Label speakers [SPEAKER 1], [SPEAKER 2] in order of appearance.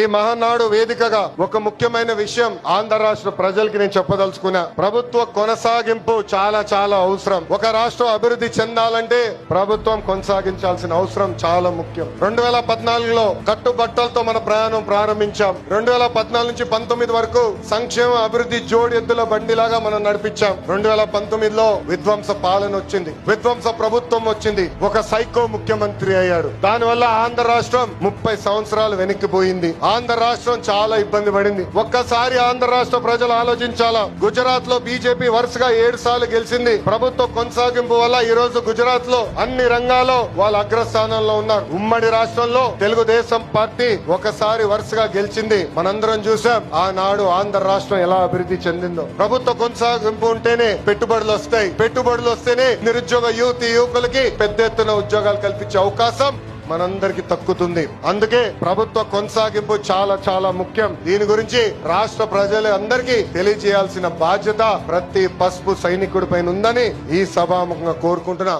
[SPEAKER 1] ఈ మహానాడు వేదికగా ఒక ముఖ్యమైన విషయం ఆంధ్ర రాష్ట్ర ప్రజలకి నేను చెప్పదలుచుకున్నా. ప్రభుత్వ కొనసాగింపు చాలా చాలా అవసరం. ఒక రాష్ట్రం అభివృద్ధి చెందాలంటే ప్రభుత్వం కొనసాగించాల్సిన అవసరం చాలా ముఖ్యం. రెండు వేల పద్నాలుగులో కట్టుబట్టలతో మన ప్రయాణం ప్రారంభించాం. రెండు వేల పద్నాలుగు నుంచి పంతొమ్మిది వరకు సంక్షేమ అభివృద్ధి జోడి ఎద్దుల బండిలాగా మనం నడిపించాం. రెండు వేల పంతొమ్మిదిలో విధ్వంస పాలన వచ్చింది. విధ్వంస ప్రభుత్వం వచ్చింది. ఒక సైకో ముఖ్యమంత్రి అయ్యాడు. దానివల్ల ఆంధ్ర రాష్ట్రం ముప్పై సంవత్సరాలు వెనక్కిపోయింది ఆంధ్ర రాష్ట్రం చాలా ఇబ్బంది పడింది. ఒక్కసారి ఆంధ్ర రాష్ట్ర ప్రజలు ఆలోచించాలా? గుజరాత్లో బీజేపీ వరుసగా ఏడు సార్లు గెలిచింది. ప్రభుత్వ కొనసాగింపు వల్ల ఈ రోజు గుజరాత్లో అన్ని రంగాల్లో వాళ్ళు అగ్రస్థానంలో ఉన్నారు. ఉమ్మడి రాష్ట్రంలో తెలుగుదేశం పార్టీ ఒకసారి వరుసగా గెలిచింది. మనందరం చూసాం ఆనాడు ఆంధ్ర రాష్ట్రం ఎలా అభివృద్ధి చెందిందో. ప్రభుత్వ కొనసాగింపు ఉంటేనే పెట్టుబడులు వస్తాయి. పెట్టుబడులు వస్తేనే నిరుద్యోగ యువతి యువకులకి పెద్ద ఎత్తున ఉద్యోగాలు కల్పించే అవకాశం మనందరికి తక్కుతుంది. అందుకే ప్రభుత్వ కొనసాగింపు చాలా చాలా ముఖ్యం. దీని గురించి రాష్ట్ర ప్రజలు అందరికీ తెలియజేయాల్సిన బాధ్యత ప్రతి పసుపు సైనికుడి పైన ఉందని ఈ సభాముఖంగా కోరుకుంటున్నా.